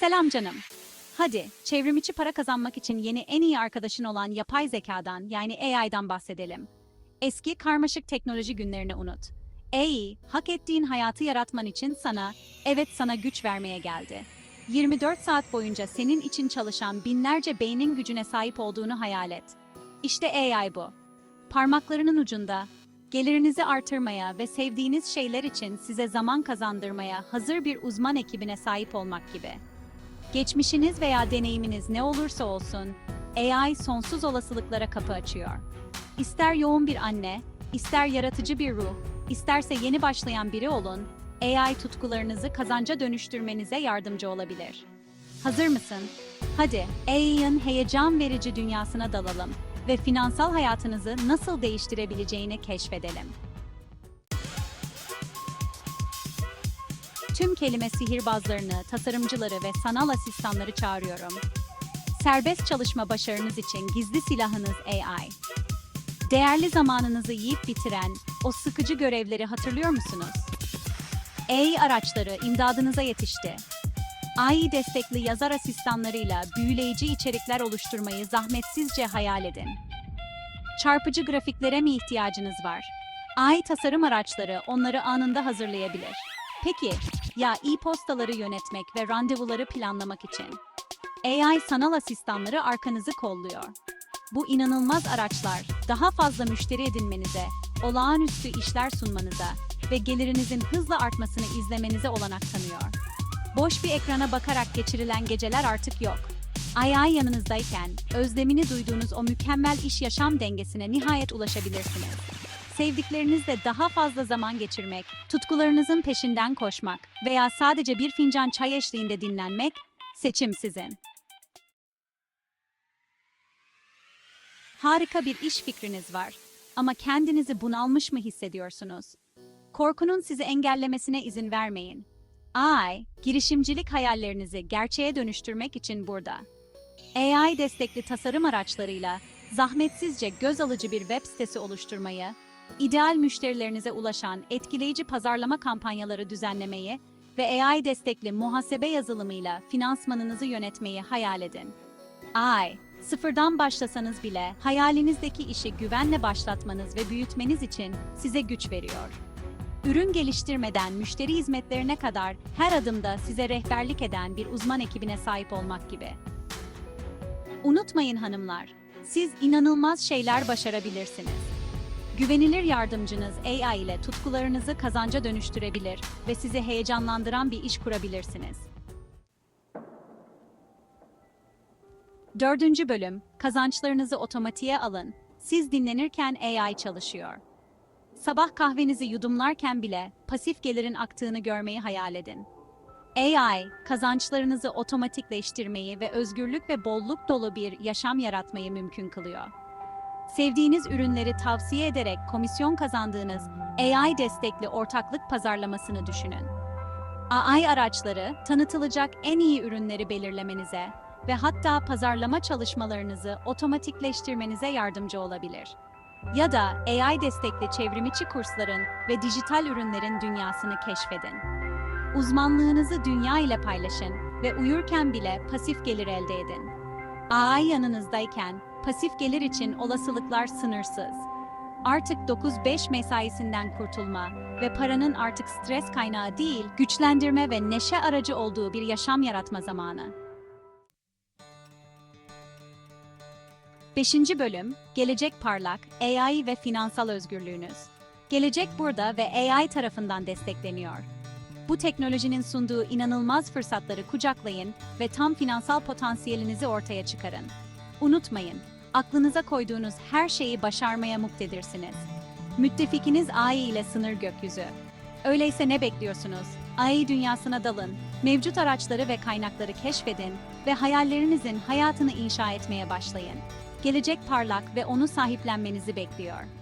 Selam canım. Hadi, çevrimiçi para kazanmak için yeni en iyi arkadaşın olan yapay zekadan yani AI'dan bahsedelim. Eski karmaşık teknoloji günlerini unut. AI, hak ettiğin hayatı yaratman için sana, evet sana güç vermeye geldi. 24 saat boyunca senin için çalışan binlerce beynin gücüne sahip olduğunu hayal et. İşte AI bu. Parmaklarının ucunda, gelirinizi artırmaya ve sevdiğiniz şeyler için size zaman kazandırmaya hazır bir uzman ekibine sahip olmak gibi. Geçmişiniz veya deneyiminiz ne olursa olsun, AI sonsuz olasılıklara kapı açıyor. İster yoğun bir anne, ister yaratıcı bir ruh, isterse yeni başlayan biri olun, AI tutkularınızı kazanca dönüştürmenize yardımcı olabilir. Hazır mısın? Hadi AI'ın heyecan verici dünyasına dalalım ve finansal hayatınızı nasıl değiştirebileceğini keşfedelim. Tüm kelime sihirbazlarını, tasarımcıları ve sanal asistanları çağırıyorum. Serbest çalışma başarınız için gizli silahınız AI. Değerli zamanınızı yiyip bitiren o sıkıcı görevleri hatırlıyor musunuz? AI araçları imdadınıza yetişti. AI destekli yazar asistanlarıyla büyüleyici içerikler oluşturmayı zahmetsizce hayal edin. Çarpıcı grafiklere mi ihtiyacınız var? AI tasarım araçları onları anında hazırlayabilir. Peki, ya e-postaları yönetmek ve randevuları planlamak için? AI sanal asistanları arkanızı kolluyor. Bu inanılmaz araçlar daha fazla müşteri edinmenize, olağanüstü işler sunmanıza ve gelirinizin hızla artmasını izlemenize olanak tanıyor. Boş bir ekrana bakarak geçirilen geceler artık yok. AI yanınızdayken özlemini duyduğunuz o mükemmel iş yaşam dengesine nihayet ulaşabilirsiniz. Sevdiklerinizle daha fazla zaman geçirmek, tutkularınızın peşinden koşmak veya sadece bir fincan çay eşliğinde dinlenmek seçim sizin. Harika bir iş fikriniz var ama kendinizi bunalmış mı hissediyorsunuz? Korkunun sizi engellemesine izin vermeyin. AI, girişimcilik hayallerinizi gerçeğe dönüştürmek için burada. AI destekli tasarım araçlarıyla zahmetsizce göz alıcı bir web sitesi oluşturmayı, ideal müşterilerinize ulaşan etkileyici pazarlama kampanyaları düzenlemeyi ve AI destekli muhasebe yazılımıyla finansmanınızı yönetmeyi hayal edin. AI, sıfırdan başlasanız bile hayalinizdeki işi güvenle başlatmanız ve büyütmeniz için size güç veriyor. Ürün geliştirmeden müşteri hizmetlerine kadar her adımda size rehberlik eden bir uzman ekibine sahip olmak gibi. Unutmayın hanımlar, siz inanılmaz şeyler başarabilirsiniz. Güvenilir yardımcınız AI ile tutkularınızı kazanca dönüştürebilir ve sizi heyecanlandıran bir iş kurabilirsiniz. Dördüncü bölüm, kazançlarınızı otomatiğe alın. Siz dinlenirken AI çalışıyor. Sabah kahvenizi yudumlarken bile pasif gelirin aktığını görmeyi hayal edin. AI, kazançlarınızı otomatikleştirmeyi ve özgürlük ve bolluk dolu bir yaşam yaratmayı mümkün kılıyor. Sevdiğiniz ürünleri tavsiye ederek komisyon kazandığınız AI destekli ortaklık pazarlamasını düşünün. AI araçları tanıtılacak en iyi ürünleri belirlemenize ve hatta pazarlama çalışmalarınızı otomatikleştirmenize yardımcı olabilir. Ya da AI destekli çevrimiçi kursların ve dijital ürünlerin dünyasını keşfedin. Uzmanlığınızı dünya ile paylaşın ve uyurken bile pasif gelir elde edin. AI yanınızdayken pasif gelir için olasılıklar sınırsız. Artık 9-5 mesaisinden kurtulma ve paranın artık stres kaynağı değil, güçlendirme ve neşe aracı olduğu bir yaşam yaratma zamanı. 5. bölüm Gelecek Parlak, AI ve Finansal Özgürlüğünüz. Gelecek burada ve AI tarafından destekleniyor. Bu teknolojinin sunduğu inanılmaz fırsatları kucaklayın ve tam finansal potansiyelinizi ortaya çıkarın. Unutmayın, aklınıza koyduğunuz her şeyi başarmaya muktedirsiniz. Müttefikiniz AI ile sınır gökyüzü. Öyleyse ne bekliyorsunuz? AI dünyasına dalın, mevcut araçları ve kaynakları keşfedin ve hayallerinizin hayatını inşa etmeye başlayın. Gelecek parlak ve onu sahiplenmenizi bekliyor.